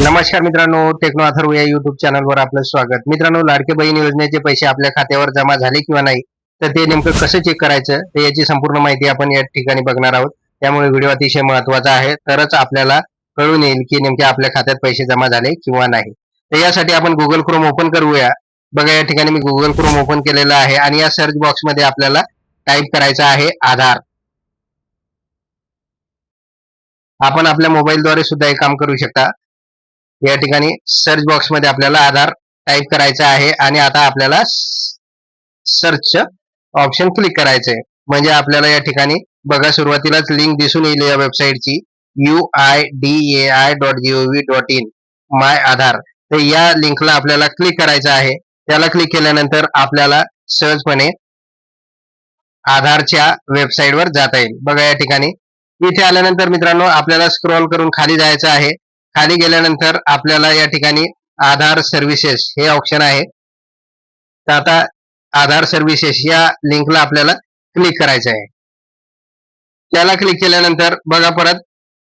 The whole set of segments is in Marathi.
नमस्कार मित्रांनो टेक्नो अथर्व या युट्यूब चॅनलवर आपलं स्वागत. मित्रांनो लाडके बहीण योजनेचे पैसे आपल्या खात्यावर जमा झाले किंवा नाही तर ते नेमकं कसं चेक करायचं तर याची संपूर्ण माहिती आपण या ठिकाणी बघणार आहोत. त्यामुळे व्हिडिओ अतिशय महत्त्वाचा आहे. तरच आपल्याला कळून येईल की नेमके आपल्या खात्यात पैसे जमा झाले किंवा नाही. तर यासाठी आपण गुगल क्रोम ओपन करूया. बघा या ठिकाणी मी गुगल क्रोम ओपन केलेलं आहे आणि या सर्च बॉक्समध्ये आपल्याला टाईप करायचं आहे आधार. आपण आपल्या मोबाईलद्वारे सुद्धा हे काम करू शकता. या ठिकाणी सर्च बॉक्समध्ये आपल्याला आधार टाईप करायचा आहे आणि आता आपल्याला सर्च ऑप्शन क्लिक करायचंय. म्हणजे आपल्याला या ठिकाणी बघा सुरुवातीलाच लिंक दिसून येईल या वेबसाईटची U I D A I dot GOV dot in my Aadhaar. तर या लिंकला आपल्याला क्लिक करायचं आहे. त्याला क्लिक केल्यानंतर आपल्याला सहजपणे आधारच्या वेबसाईटवर जाता येईल. बघा या ठिकाणी. इथे आल्यानंतर मित्रांनो आपल्याला स्क्रोल करून खाली जायचं आहे. खाली गेल्यानंतर आपल्याला या ठिकाणी आधार सर्व्हिसेस हे ऑप्शन आहे. तर आता आधार सर्व्हिसेस या लिंकला आपल्याला क्लिक करायचं आहे. त्याला क्लिक केल्यानंतर बघा परत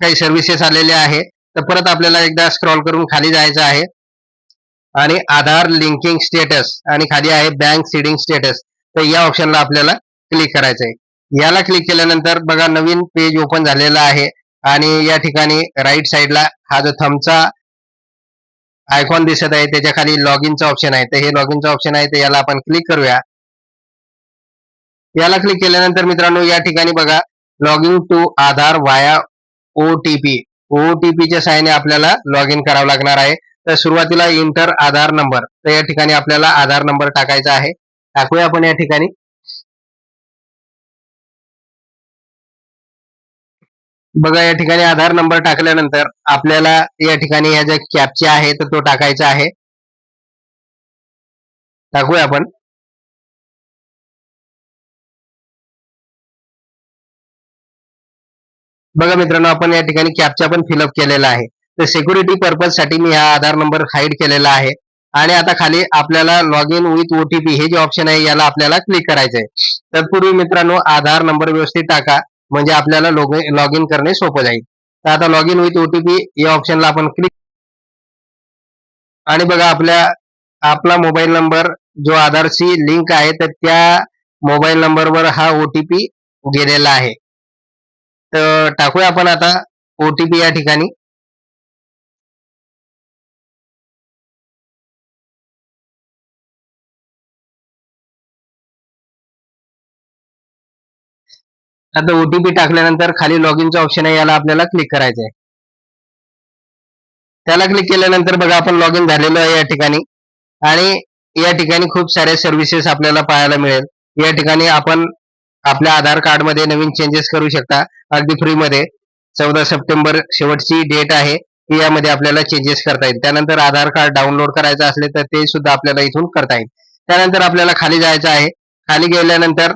काही सर्व्हिसेस आलेले आहे. तर परत आपल्याला एकदा स्क्रॉल करून खाली जायचं आहे. आणि आधार लिंकिंग स्टेटस आणि खाली आहे बँक सीडिंग स्टेटस तर या ऑप्शनला आपल्याला क्लिक करायचं आहे. याला क्लिक केल्यानंतर बघा नवीन पेज ओपन झालेला आहे. आणि या ठिकाणी राईट साईडला हा जो थमचा आयकॉन दिसत आहे त्याच्याखाली लॉग इनचा ऑप्शन आहे. तर हे लॉग इनचा ऑप्शन आहे तर याला आपण क्लिक करूया. याला क्लिक केल्यानंतर मित्रांनो या ठिकाणी बघा लॉग इन टू आधार वाया ओटीपी ओटीपीच्या सहाय्याने आपल्याला लॉग इन करावं लागणार आहे. तर सुरुवातीला इंटर आधार नंबर तर या ठिकाणी आपल्याला आधार नंबर टाकायचा आहे. टाकूया आपण या ठिकाणी. बघा या ठिकाणी आधार नंबर टाकल्यानंतर आपल्याला या ठिकाणी ह्या ज्या कॅपच्या आहे तर तो टाकायचा आहे. टाकूया आपण. बघा मित्रांनो आपण या ठिकाणी कॅपचा पण फिलअप केलेला आहे. तर सिक्युरिटी पर्पजसाठी मी हा आधार नंबर हाईड केलेला आहे. आणि आता खाली आपल्याला लॉग इन विथ ओटीपी हे जे ऑप्शन आहे याला आपल्याला क्लिक करायचं आहे तर पूर्वी मित्रांनो आधार नंबर व्यवस्थित टाका. म्हणजे आपल्याला लॉग इन करणे सोपं जाईल. तर आता लॉग इन विथ ओटीपी या ऑप्शनला आपण क्लिक आणि बघा आपल्या आपला मोबाईल नंबर जो आधारशी लिंक आहे तर त्या मोबाईल नंबरवर हा ओटीपी गेलेला आहे. तर टाकूया आपण आता ओटीपी या ठिकाणी. आता ओटीपी टाकल्यानंतर खाली लॉग इनचा ऑप्शन आहे याला आपल्याला क्लिक करायचं आहे. त्याला क्लिक केल्यानंतर बघा आपण लॉग इन झालेलो आहे या ठिकाणी. आणि या ठिकाणी खूप सारे सर्व्हिसेस आपल्याला पाहायला मिळेल. या ठिकाणी आपण आपल्या आधार कार्डमध्ये नवीन चेंजेस करू शकता. अगदी फ्री मध्ये. चौदा सप्टेंबर शेवटची डेट आहे. यामध्ये आपल्याला चेंजेस करता येईल. त्यानंतर आधार कार्ड डाउनलोड करायचं असले तर ते सुद्धा आपल्याला इथून करता येईल. त्यानंतर आपल्याला खाली जायचं आहे. खाली गेल्यानंतर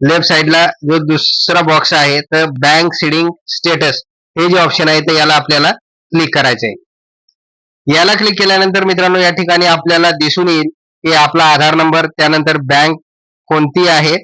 लेफ्ट साइडला जो दुसरा बॉक्स आहे तर बँक सीडिंग स्टेटस हे जे ऑप्शन आहे ते याला आपल्याला क्लिक करायचं आहे. याला क्लिक केल्यानंतर मित्रांनो या ठिकाणी आपल्याला दिसून येईल की आपला आधार नंबर त्यानंतर बँक कोणती आहे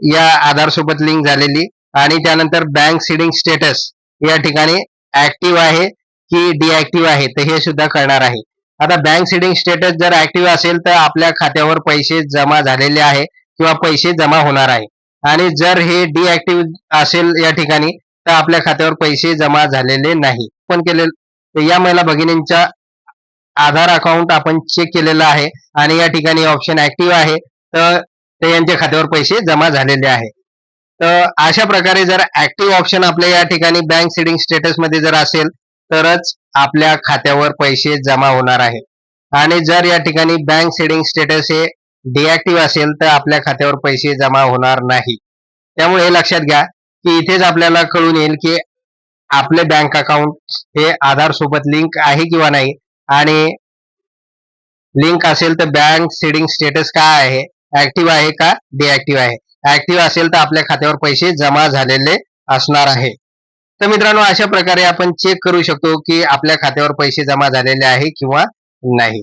या आधार सोबत लिंक झालेली आणि त्यानंतर बँक सीडिंग स्टेटस या ठिकाणी ऍक्टिव्ह आहे की डिऍक्टिव्ह आहे तर हे सुद्धा करणार आहे. आता बँक सीडिंग स्टेटस जर ऍक्टिव्ह असेल तर आपल्या खात्यावर पैसे जमा झालेले आहे. किंवा पैसे जमा होणार आहे. आणि जर हे डिएक्टिव्ह असेल या ठिकाणी तर आपल्या खात्यावर पैसे जमा झालेले नाही. पण केले या महिला भगिनींच्या आधार अकाउंट आपण चेक केलेलं आहे आणि या ठिकाणी ऑप्शन ऍक्टिव्ह आहे तर ते यांच्या खात्यावर पैसे जमा झालेले आहे. तर अशा प्रकारे जर ऍक्टिव्ह ऑप्शन आपल्या या ठिकाणी बँक सेडिंग स्टेटसमध्ये जर असेल तरच आपल्या खात्यावर पैसे जमा होणार आहे. आणि जर या ठिकाणी बँक सेडिंग स्टेटस हे डिऍक्टिव्ह असेल तर आपल्या खात्यावर पैसे जमा होणार नाही. त्यामुळे हे लक्षात घ्या की इथेच आपल्याला कळून येईल की आपले बँक अकाउंट हे आधार सोबत लिंक आहे किंवा नाही. आणि लिंक असेल तर बँक सेडिंग स्टेटस काय आहे? ऍक्टिव्ह आहे का? डिऍक्टिव्ह आहे. ऍक्टिव्ह असेल तर आपल्या खात्यावर पैसे जमा झालेले असणार आहे. तर मित्रांनो अशा प्रकारे आपण चेक करू शकतो की आपल्या खात्यावर पैसे जमा झालेले आहे किंवा नाही.